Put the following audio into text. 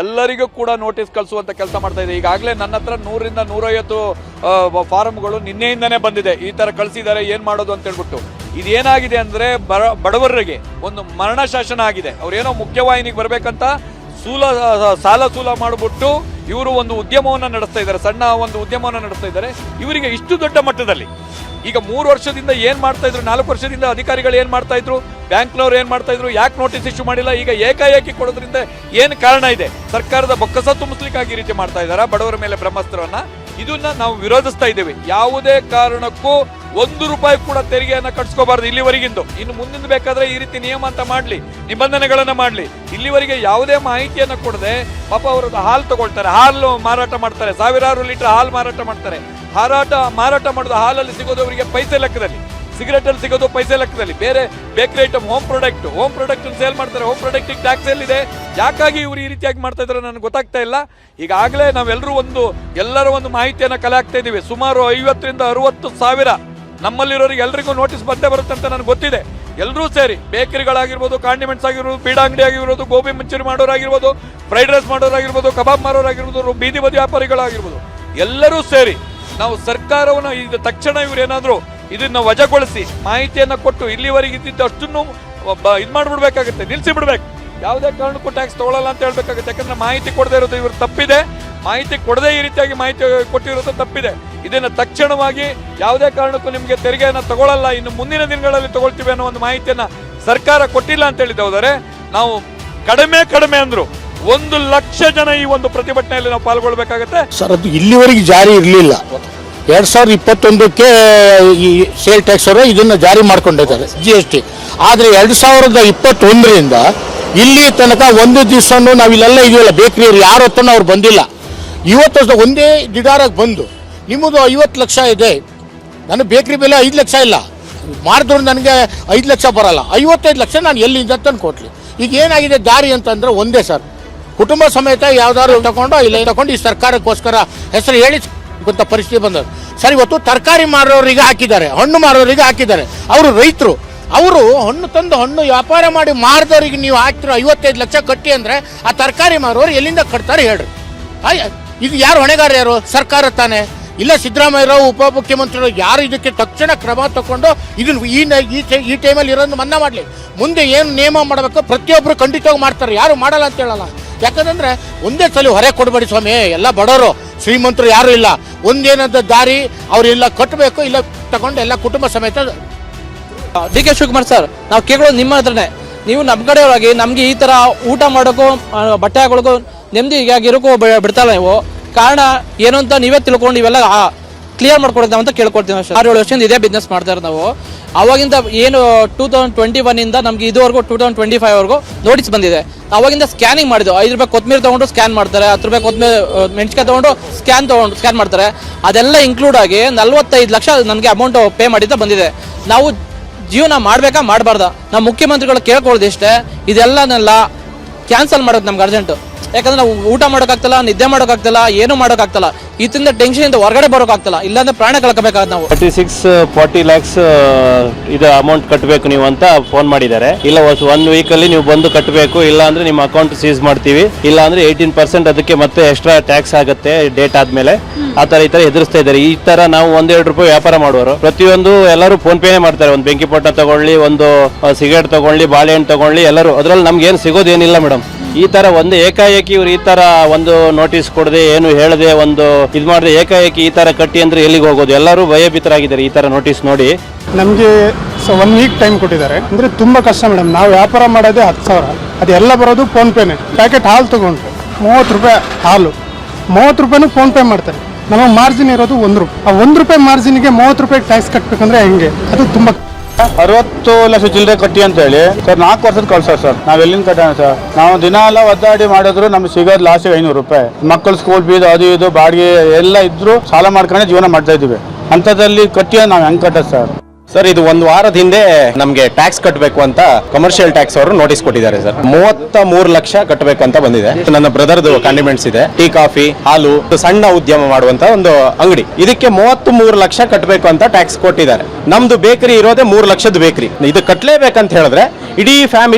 ಎಲ್ಲರಿಗೂ ಕೂಡ ನೋಟಿಸ್ ಕಳಿಸುವಂತ ಕೆಲಸ ಮಾಡ್ತಾ ಇದೆ. ಈಗಾಗಲೇ ನನ್ನ ಹತ್ರ ನೂರಿಂದ ನೂರೈವತ್ತು ಫಾರಂಗಳು ನಿನ್ನೆಯಿಂದನೇ ಬಂದಿದೆ. ಈ ತರ ಕಳಿಸಿದ್ದಾರೆ, ಏನ್ ಮಾಡೋದು ಅಂತ ಹೇಳ್ಬಿಟ್ಟು. ಇದೇನಾಗಿದೆ ಅಂದ್ರೆ ಬಡವರರಿಗೆ ಬಡವರಿಗೆ ಒಂದು ಮರಣ ಶಾಸನ ಆಗಿದೆ. ಅವ್ರೇನೋ ಮುಖ್ಯವಾಹಿನಿಗೆ ಬರ್ಬೇಕಂತ ಸೂಲ ಸಾಲ ಸೂಲ ಮಾಡಿಬಿಟ್ಟು ಇವರು ಒಂದು ಉದ್ಯಮವನ್ನು ನಡೆಸ್ತಾ ಇದ್ದಾರೆ, ಸಣ್ಣ ಒಂದು ಉದ್ಯಮವನ್ನು ನಡೆಸ್ತಾ ಇದ್ದಾರೆ. ಇವರಿಗೆ ಇಷ್ಟು ದೊಡ್ಡ ಮಟ್ಟದಲ್ಲಿ, ಈಗ ಮೂರು ವರ್ಷದಿಂದ ಏನು ಮಾಡ್ತಾ ಇದ್ರು, ನಾಲ್ಕು ವರ್ಷದಿಂದ ಅಧಿಕಾರಿಗಳು ಏನು ಮಾಡ್ತಾ ಇದ್ರು, ಬ್ಯಾಂಕ್ನವ್ರು ಏನು ಮಾಡ್ತಾ ಇದ್ರು, ಯಾಕೆ ನೋಟಿಸ್ ಇಶ್ಯೂ ಮಾಡಿಲ್ಲ, ಈಗ ಏಕಾಏಕಿ ಕೊಡೋದ್ರಿಂದ ಏನು ಕಾರಣ ಇದೆ? ಸರ್ಕಾರದ ಬೊಕ್ಕಸ ತುಂಬಿಸ್ಲಿಕ್ಕಾಗಿ ಈ ರೀತಿ ಮಾಡ್ತಾ ಇದ್ದಾರಾ? ಬಡವರ ಮೇಲೆ ಬ್ರಹ್ಮಾಸ್ತ್ರವನ್ನ? ಇದನ್ನ ನಾವು ವಿರೋಧಿಸ್ತಾ ಇದ್ದೇವೆ. ಯಾವುದೇ ಕಾರಣಕ್ಕೂ ಒಂದು ರೂಪಾಯಿ ಕೂಡ ತೆರಿಗೆಯನ್ನ ಕಟ್ಸ್ಕೋಬಾರ್ದು ಇಲ್ಲಿವರೆಗಿಂದು. ಇನ್ನು ಮುಂದಿನ ಬೇಕಾದ್ರೆ ಈ ರೀತಿ ನಿಯಮ ಅಂತ ಮಾಡ್ಲಿ, ನಿಬಂಧನೆಗಳನ್ನ ಮಾಡ್ಲಿ. ಇಲ್ಲಿವರೆಗೆ ಯಾವುದೇ ಮಾಹಿತಿಯನ್ನ ಕೊಡದೆ ಪಾಪ ಅವರು ಹಾಲು ತಗೊಳ್ತಾರೆ, ಹಾಲು ಮಾರಾಟ ಮಾಡ್ತಾರೆ, ಸಾವಿರಾರು ಲೀಟರ್ ಹಾಲು ಮಾರಾಟ ಮಾಡ್ತಾರೆ. ಹಾರಾಟ, ಮಾರಾಟ ಮಾಡೋದು ಹಾಲಲ್ಲಿ ಸಿಗೋದು ಅವರಿಗೆ ಪೈಸೆ ಲೆಕ್ಕದಲ್ಲಿ. ಸಿಗರೆಟ್ ಅಲ್ಲಿ ಸಿಗೋದು ಪೈಸೆ ಲೆಕ್ಕದಲ್ಲಿ. ಬೇರೆ bakery item home product home product sale ಮಾಡ್ತಾರೆ ಹೋಮ್ ಪ್ರಾಡಕ್ಟ್ ಟ್ಯಾಕ್ಸ್ ಎಲ್ಲಿದೆ? ಯಾಕಾಗಿ ಇವರು ಈ ರೀತಿಯಾಗಿ ಮಾಡ್ತಾ ಇದ್ದಾರೆ ನನಗೆ ಗೊತ್ತಾಗ್ತಾ ಇಲ್ಲ. ಈಗಾಗಲೇ ನಾವೆಲ್ಲರೂ ಒಂದು, ಎಲ್ಲರ ಒಂದು ಮಾಹಿತಿಯನ್ನು ಕಲೆ ಹಾಕ್ತಾ ಇದ್ದೀವಿ ಸುಮಾರು ಐವತ್ತರಿಂದ ಅರವತ್ತು ಸಾವಿರ ನಮ್ಮಲ್ಲಿರೋರಿಗೆ ಎಲ್ರಿಗೂ ನೋಟಿಸ್ ಬಂದೇ ಬರುತ್ತೆ ಅಂತ ನನಗೆ ಗೊತ್ತಿದೆ. ಎಲ್ಲರೂ ಸೇರಿ, ಬೇಕರಿಗಳಾಗಿರ್ಬೋದು ಕಾಂಡಿಮೆಂಟ್ಸ್ ಆಗಿರ್ಬೋದು ಬೀಡ ಅಂಗಡಿ ಆಗಿರ್ಬೋದು, ಗೋಬಿ ಮಂಚೂರಿ ಮಾಡೋರಾಗಿರ್ಬೋದು ಫ್ರೈಡ್ ರೈಸ್ ಮಾಡೋರಾಗಿರ್ಬೋದು, ಕಬಾಬ್ ಮಾರೋರಾಗಿರ್ಬೋದು ಬೀದಿ ಬದಿ ವ್ಯಾಪಾರಿಗಳಾಗಿರ್ಬೋದು, ಎಲ್ಲರೂ ಸೇರಿ ನಾವು ಸರ್ಕಾರವನ್ನು ಇದು ತಕ್ಷಣ ಇವ್ರು ಏನಾದರೂ ಇದನ್ನ ವಜಾಗೊಳಿಸಿ ಮಾಹಿತಿಯನ್ನು ಕೊಟ್ಟು ಇಲ್ಲಿವರೆಗೆ ಇದ್ದಿದ್ದು ಅಷ್ಟನ್ನು ಇದು ಮಾಡಿಬಿಡ್ಬೇಕಾಗುತ್ತೆ ನಿಲ್ಲಿಸಿ ಬಿಡ್ಬೇಕು ಯಾವುದೇ ಕಾರಣಕ್ಕೂ ಟ್ಯಾಕ್ಸ್ ತಗೊಳ್ಳಲ್ಲ ಅಂತ ಹೇಳ್ಬೇಕಾಗುತ್ತೆ. ಯಾಕಂದ್ರೆ ಮಾಹಿತಿ ಕೊಡದೇ ಇರೋದು ಇವರು ತಪ್ಪಿದೆ. ಮಾಹಿತಿ ಕೊಡದೇ ಈ ರೀತಿಯಾಗಿ ಮಾಹಿತಿ ಕೊಟ್ಟಿರೋದು ತಪ್ಪಿದೆ. ಇದನ್ನು ತಕ್ಷಣವಾಗಿ ಯಾವುದೇ ಕಾರಣಕ್ಕೂ ನಿಮಗೆ ತೆರಿಗೆಯನ್ನು ತಗೊಳ್ಳಲ್ಲ ಇನ್ನು ಮುಂದಿನ ದಿನಗಳಲ್ಲಿ ತಗೊಳ್ತೀವಿ ಅನ್ನೋ ಒಂದು ಮಾಹಿತಿಯನ್ನು ಸರ್ಕಾರ ಕೊಟ್ಟಿಲ್ಲ ಅಂತ ಹೇಳಿದ್ದೆ ಹೋದರೆ ನಾವು ಕಡಿಮೆ ಕಡಿಮೆ ಅಂದ್ರು ಒಂದು ಲಕ್ಷ ಜನ ಈ ಒಂದು ಪ್ರತಿಭಟನೆಯಲ್ಲಿ ನಾವು ಪಾಲ್ಗೊಳ್ಬೇಕಾಗತ್ತೆ. ಸರ್, ಅದು ಇಲ್ಲಿವರೆಗೆ ಜಾರಿ ಇರಲಿಲ್ಲ. ಎರಡ್ ಸಾವಿರದ ಇಪ್ಪತ್ತೊಂದಕ್ಕೆ ಈ ಸೇಲ್ ಟ್ಯಾಕ್ಸ್ ಅವರು ಇದನ್ನ ಜಾರಿ ಮಾಡ್ಕೊಂಡಿದ್ದಾರೆ ಜಿ ಎಸ್ ಟಿ ಆದರೆ ಎರಡು ಸಾವಿರದ ಇಪ್ಪತ್ತೊಂದರಿಂದ ಇಲ್ಲಿ ತನಕ ಒಂದು ದಿವಸನೂ ನಾವು ಇಲ್ಲೆಲ್ಲ ಇದೆಯಲ್ಲ ಬೇಕ್ರಿಯವ್ರು ಯಾರು ಹೊತ್ತನೂ ಅವ್ರು ಬಂದಿಲ್ಲ. ಇವತ್ತು ಒಂದೇ ದಿಡಾರಾಗಿ ಬಂದು, ನಿಮ್ಮದು ಐವತ್ತು ಲಕ್ಷ ಇದೆ. ನಾನು ಬೇಕ್ರಿ ಬೆಲೆ ಐದು ಲಕ್ಷ ಇಲ್ಲ. ಮಾರಿದವ್ರು ನನಗೆ ಐದು ಲಕ್ಷ ಬರಲ್ಲ. ಐವತ್ತೈದು ಲಕ್ಷ ನಾನು ಎಲ್ಲಿಂದ ತಂದು ಕೊಟ್ಲಿ? ಈಗ ಏನಾಗಿದೆ ದಾರಿ ಅಂತಂದ್ರೆ ಒಂದೇ ಸರ್. ಕುಟುಂಬ ಸಮೇತ ಯಾವ್ದಾದ್ರು ತಗೊಂಡು ಇಲ್ಲ ತಗೊಂಡು ಈ ಸರ್ಕಾರಕ್ಕೋಸ್ಕರ ಹೆಸರು ಹೇಳಿ ಅಂತ ಪರಿಸ್ಥಿತಿ ಬಂದದ್ದು. ಸರ್, ಇವತ್ತು ತರಕಾರಿ ಮಾರೋರಿಗೆ ಹಾಕಿದ್ದಾರೆ, ಹಣ್ಣು ಮಾರೋರಿಗೆ ಹಾಕಿದ್ದಾರೆ. ಅವರು ರೈತರು. ಅವರು ಹಣ್ಣು ತಂದು ಹಣ್ಣು ವ್ಯಾಪಾರ ಮಾಡಿ ಮಾರಿದವರಿಗೆ ನೀವು ಹಾಕ್ತಿರೋ ಐವತ್ತೈದು ಲಕ್ಷ ಕಟ್ಟಿ ಅಂದರೆ ಆ ತರಕಾರಿ ಮಾರೋರು ಎಲ್ಲಿಂದ ಕಟ್ತಾರೆ ಹೇಳ್ರಿ. ಇದು ಯಾರು ಹೊಣೆಗಾರ ಯಾರು? ಸರ್ಕಾರ ತಾನೇ. ಇಲ್ಲ ಸಿದ್ದರಾಮಯ್ಯರಾವ್ ಉಪಮುಖ್ಯಮಂತ್ರಿಗಳು ಯಾರು ಇದಕ್ಕೆ ತಕ್ಷಣ ಕ್ರಮ ತಗೊಂಡು ಇದನ್ನು ಈ ಈ ಟೈಮಲ್ಲಿ ಇರೋದು ಮನ್ನಾ ಮಾಡಲಿ. ಮುಂದೆ ಏನು ನಿಯಮ ಮಾಡಬೇಕು ಪ್ರತಿಯೊಬ್ಬರು ಖಂಡಿತವಾಗಿ ಮಾಡ್ತಾರೆ. ಯಾರು ಮಾಡಲ್ಲ ಅಂತ ಹೇಳಲ್ಲ. ಯಾಕಂದ್ರೆ ಒಂದೇ ಸಲ ಹೊರೆ ಕೊಡಬೇಡಿ ಸ್ವಾಮಿ ಎಲ್ಲ ಬಡವರು, ಶ್ರೀಮಂತರು ಯಾರು ಇಲ್ಲ. ಒಂದೇನದ ದಾರಿ ಅವರೆಲ್ಲ ಕಟ್ಟಬೇಕು ಇಲ್ಲ ತಗೊಂಡು ಎಲ್ಲ ಕುಟುಂಬ ಸಮೇತ ಡಿ ಕೆ ಶಿವಕುಮಾರ್ ಸರ್, ನಾವು ಕೇಳೋದು ನಿಮ್ಮ ಹತ್ರನೇ. ನೀವು ನಮ್ಮ ಕಡೆಯೊಳಗೆ ನಮ್ಗೆ ಈ ತರ ಊಟ ಮಾಡೋಕ್ಕೂ ಬಟ್ಟೆ ಹಾಕೊಳ್ಳೋಕ್ಕೂ ನೆಮ್ಮದಿಯಾಗಿ ಇರೋಕ್ಕೂ ಬಿ- ಬಿಡ್ತಾಯಿಲ್ಲ ನೀವು. ಕಾರಣ ಏನು ಅಂತ ನೀವೇ ತಿಳ್ಕೊಂಡು ಇವೆಲ್ಲ ಕ್ಲಿಯರ್ ಮಾಡ್ಕೊಡ್ತೇವೆ ಅಂತ ಕೇಳ್ಕೊಡ್ತೀವಿ ಅಷ್ಟೇ ಆರು ಏಳು ವರ್ಷದಿಂದ ಇದೇ ಬಿಸ್ನೆಸ್ ಮಾಡ್ತಾ ಇರೋದು ನಾವು. ಅವಾಗಿಂದ ಏನು ಟೂ ತೌಸಂಡ್ ಟ್ವೆಂಟಿ ಒನ್ ಇಂದ ನಮ್ಗೆ ಇದುವರೆಗೂ ಟೂ ತೌಸಂಡ್ ಟ್ವೆಂಟಿ ಫೈವ್ ವರೆಗೂ ನೋಟಿಸ್ ಬಂದಿದೆ. ಅವಾಗಿಂದ ಸ್ಕ್ಯಾನಿಂಗ್ ಮಾಡಿದ್ದು, ಐದು ರೂಪಾಯಿ ಕೊತ್ತಂಬರಿ ತೊಗೊಂಡು ಸ್ಕ್ಯಾನ್ ಮಾಡ್ತಾರೆ, ಹತ್ತು ರೂಪಾಯಿ ಕೊತ್ತಂಬರಿ ಮೆಣಸಿಕಾಯಿ ತೊಗೊಂಡು ಸ್ಕ್ಯಾನ್ ತೊಗೊಂಡು ಸ್ಕ್ಯಾನ್ ಮಾಡ್ತಾರೆ. ಅದೆಲ್ಲ ಇನ್ಕ್ಲೂಡ್ ಆಗಿ ನಲ್ವತ್ತೈದು ಲಕ್ಷ ನನಗೆ ಅಮೌಂಟ್ ಪೇ ಮಾಡಿದ್ದ ಬಂದಿದೆ. ನಾವು ಜೀವನ ಮಾಡ್ಬೇಕಾ ಮಾಡಬಾರ್ದ? ನಮ್ಮ ಮುಖ್ಯಮಂತ್ರಿಗಳು ಕೇಳ್ಕೊಳ್ಳೋದು ಇಷ್ಟೇ ಇದೆಲ್ಲನೆಲ್ಲ ಕ್ಯಾನ್ಸಲ್ ಮಾಡೋದು ನಮ್ಗೆ ಅರ್ಜೆಂಟು ಯಾಕಂದ್ರೆ ನಾವು ಊಟ ಮಾಡೋಕ್ಕಾಗ್ತಲ್ಲ ನಿದ್ದೆ ಮಾಡೋಕ್ಕಾಗ್ತಲ್ಲ ಏನು ಮಾಡೋಕ್ಕಾಗ್ತಲ್ಲ. ಇದರಿಂದ ಟೆನ್ಷನ್ ಇಂದ ಹೊರಗಡೆ ಬರೋಕ್ಕಾಗ್ತಲ್ಲ. ಇಲ್ಲಾಂದ್ರೆ ಪ್ರಾಣ ಕಳ್ಕೊಬೇಕಾಗತ್ತೆ ನಾವು. ತರ್ಟಿ ಸಿಕ್ಸ್ ಫಾರ್ಟಿ ಲ್ಯಾಕ್ಸ್ ಇದು ಅಮೌಂಟ್ ಕಟ್ಟಬೇಕು ನೀವು ಅಂತ ಫೋನ್ ಮಾಡಿದ್ದಾರೆ. ಇಲ್ಲ ಒನ್ ವೀಕಲ್ಲಿ ನೀವು ಬಂದು ಕಟ್ಟಬೇಕು ಇಲ್ಲ ಅಂದ್ರೆ ನಿಮ್ಮ ಅಕೌಂಟ್ ಸೀಸ್ ಮಾಡ್ತೀವಿ. ಇಲ್ಲ ಅಂದ್ರೆ ಏಯ್ಟೀನ್ ಪರ್ಸೆಂಟ್ ಅದಕ್ಕೆ ಮತ್ತೆ ಎಕ್ಸ್ಟ್ರಾ ಟ್ಯಾಕ್ಸ್ ಆಗುತ್ತೆ ಡೇಟ್ ಆದ್ಮೇಲೆ. ಆ ತರ ಈ ತರ ಎದುರಿಸ್ತಾ ಇದ್ದಾರೆ. ಈ ತರ ನಾವು ಒಂದೆರಡು ರೂಪಾಯಿ ವ್ಯಾಪಾರ ಮಾಡುವರು ಪ್ರತಿಯೊಂದು ಎಲ್ಲರೂ ಫೋನ್ ಪೇನೆ ಮಾಡ್ತಾರೆ. ಒಂದು ಬೆಂಕಿ ಪೊಟ್ಟ ತಗೊಳ್ಳಿ ಒಂದು ಸಿಗರೇಟ್ ತಗೊಳ್ಳಿ ಬಾಳೆಹಣ್ಣು ತಗೊಳ್ಳಿ ಎಲ್ಲರೂ. ಅದ್ರಲ್ಲಿ ನಮ್ಗೆ ಏನು ಸಿಗೋದೇನಿಲ್ಲ ಮೇಡಮ್ ಈ ತರ ಒಂದು ಏಕಾಏಕಿ ಇವ್ರು ಈ ತರ ಒಂದು ನೋಟಿಸ್ ಕೊಡದೆ, ಏನು ಹೇಳದೆ, ಒಂದು ಇದು ಮಾಡದೆ, ಏಕಾಏಕಿ ಈ ತರ ಕಟ್ಟಿ ಅಂದ್ರೆ ಎಲ್ಲಿಗೆ ಹೋಗೋದು? ಎಲ್ಲರೂ ಭಯಭೀತರಾಗಿದ್ದಾರೆ ಈ ತರ ನೋಟಿಸ್ ನೋಡಿ. ನಮಗೆ ಸೊ ಒನ್ ವೀಕ್ ಟೈಮ್ ಕೊಟ್ಟಿದ್ದಾರೆ. ಅಂದರೆ ತುಂಬ ಕಷ್ಟ ಮೇಡಮ್ ನಾವು ವ್ಯಾಪಾರ ಮಾಡೋದೇ ಹತ್ತು ಸಾವಿರ. ಅದೆಲ್ಲ ಬರೋದು ಫೋನ್ಪೇನೆ ಪ್ಯಾಕೆಟ್ ಹಾಲು ತೊಗೊಂಡ್ರೆ. ಮೂವತ್ತು ರೂಪಾಯಿ ಹಾಲು. ಮೂವತ್ತು ರೂಪಾಯಿನೂ ಫೋನ್ಪೇ ಮಾಡ್ತಾರೆ. ನಮಗೆ ಮಾರ್ಜಿನ್ ಇರೋದು ಒಂದು ರೂಪಾಯಿ ಆ ಒಂದು ರೂಪಾಯಿ ಮಾರ್ಜಿನ್ಗೆ ಮೂವತ್ತು ರೂಪಾಯಿ ಟ್ಯಾಕ್ಸ್ ಕಟ್ಟಬೇಕಂದ್ರೆ ಹೆಂಗೆ? ಅದು ತುಂಬ ಅರವತ್ತು ಲಕ್ಷ ಚಿಲ್ಲರೆ ಕಟ್ಟಿ ಅಂತ ಹೇಳಿ ಸರ್, ನಾಲ್ಕು ವರ್ಷದ ಕಳ್ಸೋದು ಸರ್. ನಾವ್ ಎಲ್ಲಿಂದ ಕಟ್ಟೋಣ ಸರ್? ನಾವು ದಿನ ಎಲ್ಲ ಒದ್ದಾಡಿ ಮಾಡಿದ್ರು ನಮ್ಗೆ ಸಿಗೋದ್ ಲಾಸ್ಟ್ ಐನೂರು ರೂಪಾಯಿ. ಮಕ್ಕಳು ಸ್ಕೂಲ್ ಫೀಸ್ ಅದು ಇದು, ಬಾಡಿಗೆ ಎಲ್ಲ ಇದ್ರು ಸಾಲ ಮಾಡ್ಕೊಂಡೆ ಜೀವನ ಮಾಡ್ತಾ ಇದೀವಿ ಅಂಥದ್ದಲ್ಲಿ ಕಟ್ಟಿ ನಾವು ಹೆಂಗ್ ಕಟ್ಟೋದು ಸರ್? ಸರ್ ಇದು ಒಂದು ವಾರದ ಹಿಂದೆ ನಮಗೆ ಟ್ಯಾಕ್ಸ್ ಕಟ್ಟಬೇಕು ಅಂತ ಕಮರ್ಷಿಯಲ್ ಟ್ಯಾಕ್ಸ್ ಅವರು ನೋಟಿಸ್ ಕೊಟ್ಟಿದ್ದಾರೆ ಸರ್ ಮೂವತ್ತ ಮೂರು ಲಕ್ಷ ಕಟ್ಟಬೇಕು ಅಂತ ಬಂದಿದೆ. ನನ್ನ ಬ್ರದರ್ದು ಕಾಂಡಿಮೆಂಟ್ಸ್ ಇದೆ. ಟೀ, ಕಾಫಿ, ಹಾಲು ಸಣ್ಣ ಉದ್ಯಮ ಮಾಡುವಂತ ಒಂದು ಅಂಗಡಿ. ಇದಕ್ಕೆ ಮೂವತ್ತು ಮೂರು ಲಕ್ಷ ಕಟ್ಟಬೇಕು ಅಂತ ಟ್ಯಾಕ್ಸ್ ಕೊಟ್ಟಿದ್ದಾರೆ. ನಮ್ದು ಬೇಕರಿ ಇರೋದೇ ಮೂರು ಲಕ್ಷದ ಬೇಕರಿ. ಇದು ಕಟ್ಟಲೇಬೇಕಂತ ಹೇಳಿದ್ರೆ, ಇಡೀ ಫ್ಯಾಮಿಲಿ